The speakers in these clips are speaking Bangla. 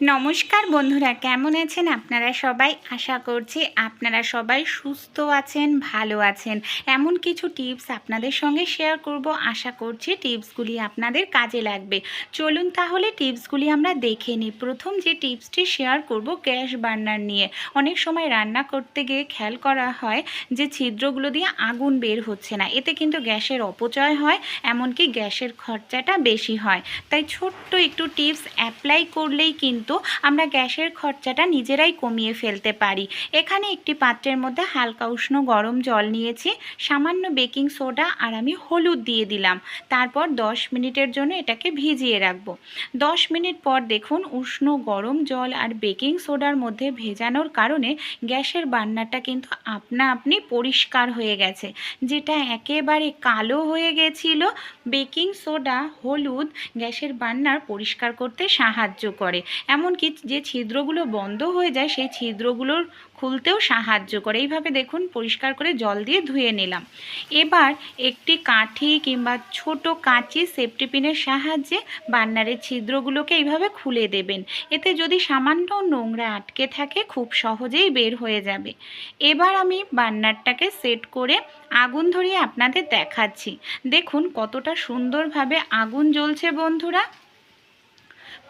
নমস্কার বন্ধুরা, কেমন আছেন আপনারা সবাই? আশা করছি আপনারা সবাই সুস্থ আছেন, ভালো আছেন। এমন কিছু টিপস আপনাদের সঙ্গে শেয়ার করব। আশা করছি টিপসগুলি আপনাদের কাজে লাগবে। চলুন তাহলে টিপসগুলি আমরা দেখে নিই। প্রথম যে টিপসটি শেয়ার করব গ্যাস বার্নার নিয়ে। অনেক সময় রান্না করতে গিয়ে খেয়াল করা হয় যে ছিদ্রগুলো দিয়ে আগুন বের হচ্ছে না। এতে কিন্তু গ্যাসের অপচয় হয়, এমনকি গ্যাসের খরচাটা বেশি হয়। তাই ছোট্ট একটু টিপস অ্যাপ্লাই করলেই কিন্তু আমরা গ্যাসের খরচাটা নিজেরাই কমিয়ে ফেলতে পারি। এখানে একটি পাত্রের মধ্যে হালকা উষ্ণ গরম জল নিয়েছি, সামান্য বেকিং সোডা আর আমি হলুদ দিয়ে দিলাম। তারপর 10 মিনিটের জন্য এটাকে ভিজিয়ে রাখব। 10 মিনিট পর দেখুন উষ্ণ গরম জল আর বেকিং সোডার মধ্যে ভেজানোর কারণে গ্যাসের বান্নাটা কিন্তু আপনা আপনি পরিষ্কার হয়ে গেছে। যেটা একেবারে কালো হয়ে গেছিল বেকিং সোডা, হলুদ গ্যাসের বান্নার পরিষ্কার করতে সাহায্য করে। এমনকি যে ছিদ্রগুলো বন্ধ হয়ে যায়, সেই ছিদ্রগুলোর খুলতেও সাহায্য করে। এইভাবে দেখুন পরিষ্কার করে জল দিয়ে ধুয়ে নিলাম। এবার একটি কাঠি কিংবা ছোট কাঁচি সেফটি পিনের সাহায্যে বান্নারের ছিদ্রগুলোকে এইভাবে খুলে দেবেন। এতে যদি সামান্য নোংরা আটকে থাকে খুব সহজেই বের হয়ে যাবে। এবার আমি বান্নারটাকে সেট করে আগুন ধরিয়ে আপনাদের দেখাচ্ছি। দেখুন কতটা সুন্দরভাবে আগুন জ্বলছে বন্ধুরা।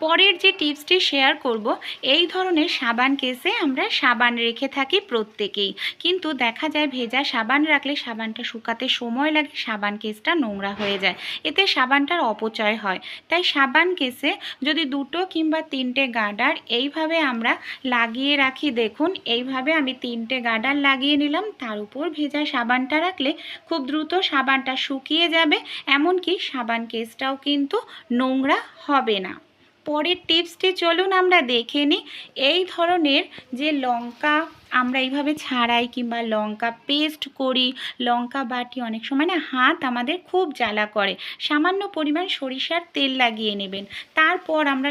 পরের যে টিপসটি শেয়ার করব, এই ধরনের সাবান কেসে আমরা সাবান রেখে থাকি প্রত্যেকেই। কিন্তু দেখা যায় ভেজা সাবান রাখলে সাবানটা শুকাতে সময় লাগে, সাবান কেসটা নোংরা হয়ে যায়। এতে সাবানটার অপচয় হয়। তাই সাবান কেসে যদি দুটো কিংবা তিনটে গার্ডার এইভাবে আমরা লাগিয়ে রাখি, দেখুন, এইভাবে আমি তিনটে গার্ডার লাগিয়ে নিলাম, তার উপর ভেজা সাবানটা রাখলে খুব দ্রুত সাবানটা শুকিয়ে যাবে, এমনকি সাবান কেসটাও কিন্তু নোংরা হবে না। পরের টিপসটি চলুন আমরা দেখে নিই। এই ধরনের যে লঙ্কা আমরা এইভাবে ছাড়াই কিংবা লঙ্কা পেস্ট করি, লঙ্কা বাটি অনেক সময় না হাত আমাদের খুব জ্বালা করে। সামান্য পরিমাণ সরিষার তেল লাগিয়ে নেবেন। তারপর আমরা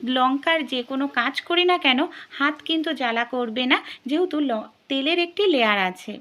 লঙ্কার যে কোনো কাজ করি না কেন, হাত কিন্তু জ্বালা করবে না, যেহেতু তেলের একটি লেয়ার আছে।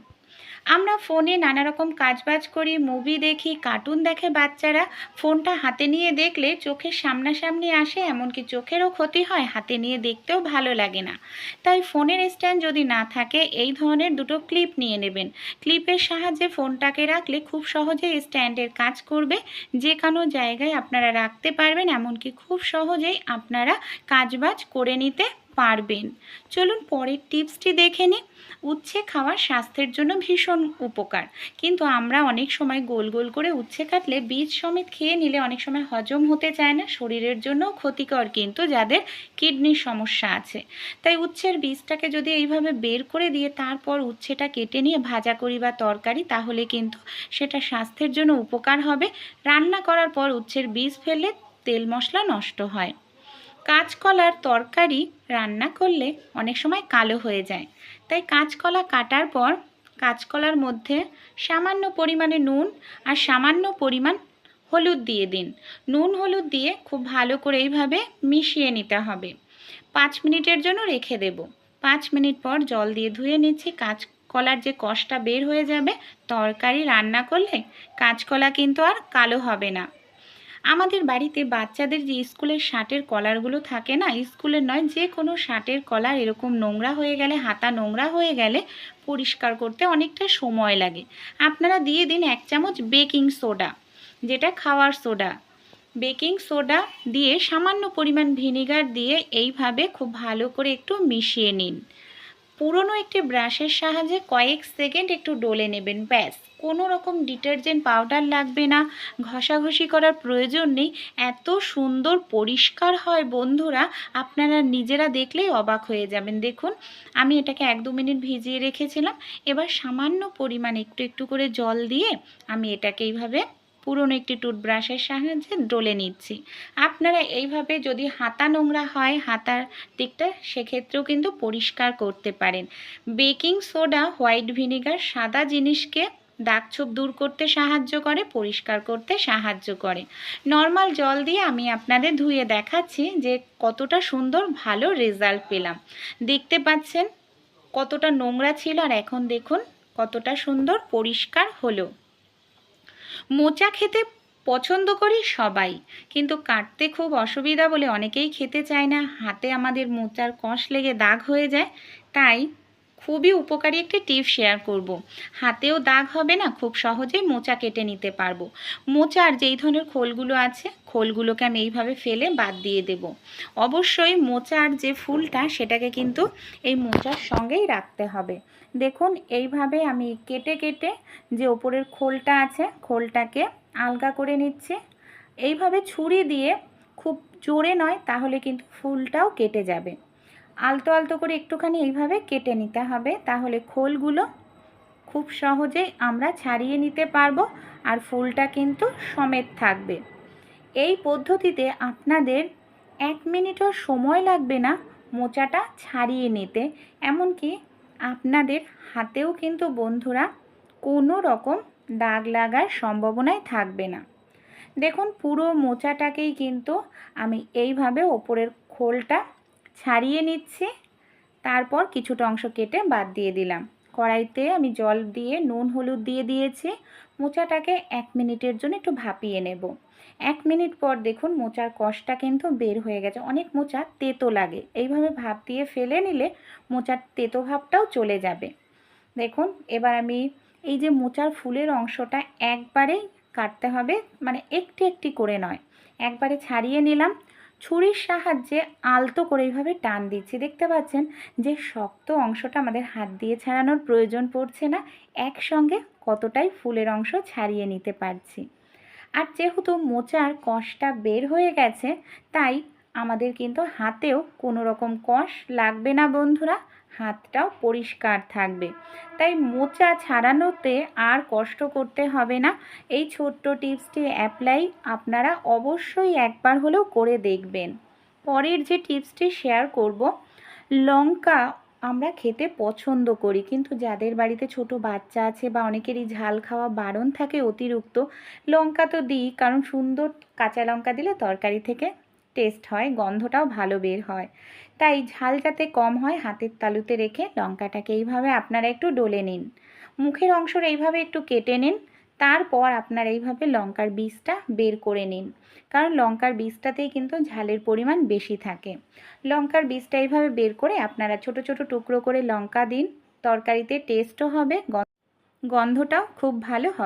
আমরা ফোনে নানা রকম কাজবাজ করি মুভি দেখি কার্টুন দেখে বাচ্চারা। ফোনটা হাতে নিয়ে দেখলে চোখের সামনাসামনি আসে, এমনকি চোখেরও ক্ষতি হয়, হাতে নিয়ে দেখতেও ভালো লাগে না। তাই ফোনের স্ট্যান্ড যদি না থাকে, এই ধরনের দুটো ক্লিপ নিয়ে নেবেন। ক্লিপের সাহায্যে ফোনটাকে রাখলে খুব সহজে স্ট্যান্ডের কাজ করবে। যে কোনো জায়গায় আপনারা রাখতে পারবেন, এমনকি খুব সহজেই আপনারা কাজবাজ করে নিতে পারবেন। চলুন পরের টিপসটি দেখে নিই। উচ্ছে খাওয়া স্বাস্থ্যের জন্য ভীষণ উপকার। কিন্তু আমরা অনেক সময় গোল গোল করে উচ্ছে কাটলে বীজ সমেত খেয়ে নিলে অনেক সময় হজম হতে চায় না, শরীরের জন্যও ক্ষতিকর কিন্তু যাদের কিডনির সমস্যা আছে। তাই উচ্ছের বীজটাকে যদি এইভাবে বের করে দিয়ে তারপর উচ্ছেটা কেটে নিয়ে ভাজা করি বা তরকারি, তাহলে কিন্তু সেটা স্বাস্থ্যের জন্য উপকার হবে। রান্না করার পর উচ্ছের বীজ ফেললে তেল মশলা নষ্ট হয়। কাঁচকলার তরকারি রান্না করলে অনেক সময় কালো হয়ে যায়। তাই কাঁচকলা কাটার পর কাঁচকলার মধ্যে সামান্য পরিমাণে নুন আর সামান্য পরিমাণ হলুদ দিয়ে দিন। নুন হলুদ দিয়ে খুব ভালো করে এইভাবে মিশিয়ে নিতে হবে। পাঁচ মিনিটের জন্য রেখে দেব। পাঁচ মিনিট পর জল দিয়ে ধুয়ে নিচ্ছি। কাঁচকলার যে কষটা বের হয়ে যাবে, তরকারি রান্না করলে কাঁচকলা কিন্তু আর কালো হবে না। আমাদের বাড়িতে বাচ্চাদের যে স্কুলের শার্টের কলারগুলো থাকে না, স্কুলের নয়, যে কোনো শার্টের কলার এরকম নোংরা হয়ে গেলে, হাতা নোংরা হয়ে গেলে পরিষ্কার করতে অনেকটা সময় লাগে। আপনারা দিয়ে দিন এক চামচ বেকিং সোডা, যেটা খাওয়ার সোডা। বেকিং সোডা দিয়ে সামান্য পরিমাণ ভিনিগার দিয়ে এইভাবে খুব ভালো করে একটু মিশিয়ে নিন। পুরনো একটি ব্রাশের সাহায্যে কয়েক সেকেন্ড একটু ডলে নেবেন, ব্যাস। কোনো রকম ডিটারজেন্ট পাউডার লাগবে না। ঘষাঘষি করার প্রয়োজন নেই। এত সুন্দর পরিষ্কার হয় বন্ধুরা, আপনারা নিজেরা দেখলেই অবাক হয়ে যাবেন। দেখুন, আমি এটাকে এক দু মিনিট ভিজিয়ে রেখেছিলাম। এবার সামান্য পরিমাণ একটু একটু করে জল দিয়ে আমি এটাকে এইভাবে পুরনো একটি টুথব্রাশের সাহায্যে ডলে নিচ্ছি। আপনারা এইভাবে যদি হাতা নোংরা হয়, হাতার দিকটা সেক্ষেত্রেও কিন্তু পরিষ্কার করতে পারেন। বেকিং সোডা, হোয়াইট ভিনিগার সাদা জিনিসকে দাগছোপ দূর করতে সাহায্য করে, পরিষ্কার করতে সাহায্য করে। নর্মাল জল দিয়ে আমি আপনাদের ধুয়ে দেখাচ্ছি যে কতটা সুন্দর ভালো রেজাল্ট পেলাম। দেখতে পাচ্ছেন কতটা নোংরা ছিল আর এখন দেখুন কতটা সুন্দর পরিষ্কার হলো। মোচা খেতে পছন্দ করি সবাই, কিন্তু কাটতে খুব অসুবিধা বলে অনেকেই খেতে চায় না। হাতে আমাদের মোচার কষ লেগে দাগ হয়ে যায়, তাই খুবই উপকারী একটি টিপ শেয়ার করব। হাতেও দাগ হবে না, খুব সহজেই মোচা কেটে নিতে পারব। মোচার যেই ধরনের খোলগুলো আছে, খোলগুলোকে আমি এইভাবে ফেলে বাদ দিয়ে দেব। অবশ্যই মোচার যে ফুলটা, সেটাকে কিন্তু এই মোচার সঙ্গেই রাখতে হবে। দেখুন, এইভাবে আমি কেটে কেটে যে ওপরের খোলটা আছে, খোলটাকে আলগা করে নিচ্ছি। এইভাবে ছুরি দিয়ে, খুব জোরে নয়, তাহলে কিন্তু ফুলটাও কেটে যাবে। আলতো আলতো করে একটুখানি এইভাবে কেটে নিতে হবে। তাহলে খোলগুলো খুব সহজেই আমরা ছাড়িয়ে নিতে পারব আর ফুলটা কিন্তু সমেত থাকবে। এই পদ্ধতিতে আপনাদের এক মিনিটও সময় লাগবে না মোচাটা ছাড়িয়ে নিতে। এমনকি আপনাদের হাতেও কিন্তু বন্ধুরা কোনো রকম দাগ লাগার সম্ভাবনাই থাকবে না। দেখুন পুরো মোচাটাকেই কিন্তু আমি এইভাবে ওপরের খোলটা ছাড়িয়ে নিচ্ছি। তারপর কিছুটা অংশ কেটে বাদ দিয়ে দিলাম। কড়াইতে আমি জল দিয়ে নুন, হলুদ দিয়ে দিয়েছি। মোচাটাকে এক মিনিটের জন্য একটু ভাপিয়ে নেব। এক মিনিট পর দেখুন মোচার কষটা কিন্তু বের হয়ে গেছে। অনেক মোচা তেতো লাগে। এইভাবে ভাপ দিয়ে ফেলে নিলে মোচার তেতো ভাবটাও চলে যাবে। দেখুন, এবার আমি এই যে মোচার ফুলের অংশটা একবারেই কাটতে হবে। মানে একটি একটি করে নয়। একবারে ছাড়িয়ে নিলাম। ছুরির সাহায্যে আলতো করে এইভাবে টান দিচ্ছি। দেখতে পাচ্ছেন যে শক্ত অংশটা আমাদের হাত দিয়ে ছাড়ানোর প্রয়োজন পড়ছে না, একসঙ্গে কতটাই ফুলের অংশ ছাড়িয়ে নিতে পারছি। আর যেহেতু মোচার কষটা বের হয়ে গেছে, তাই আমাদের কিন্তু হাতেও কোনো রকম কষ লাগবে না বন্ধুরা। হাতটাও পরিষ্কার থাকবে। তাই মোচা ছাড়ানোতে আর কষ্ট করতে হবে না। এই ছোট্ট টিপসটি অ্যাপ্লাই আপনারা অবশ্যই একবার হলেও করে দেখবেন। পরের যে টিপসটি শেয়ার করব, লঙ্কা আমরা খেতে পছন্দ করি। কিন্তু যাদের বাড়িতে ছোট বাচ্চা আছে বা অনেকেরই ঝাল খাওয়া বারণ থাকে অতিরিক্ত, লঙ্কা তো দিই। কারণ সুন্দর কাঁচা লঙ্কা দিলে তরকারি থেকে টেস্ট হয়, গন্ধটাও ভালো বের হয়। তাই ঝাল যাতে কম হয়, হাতের তালুতে রেখে লঙ্কাটাকে এইভাবে আপনারা একটু ডলে নিন। মুখের অংশর এইভাবে একটু কেটে নিন, তারপর আপনার এইভাবে লঙ্কার বীজটা বের করে নিন। কারণ লঙ্কার বীজটাতেই কিন্তু ঝালের পরিমাণ বেশি থাকে। লঙ্কার বীজটা এইভাবে বের করে আপনারা ছোট ছোট টুকরো করে লঙ্কা দিন, তরকারিতে টেস্টও হবে গন্ধটাও খুব ভালো হবে।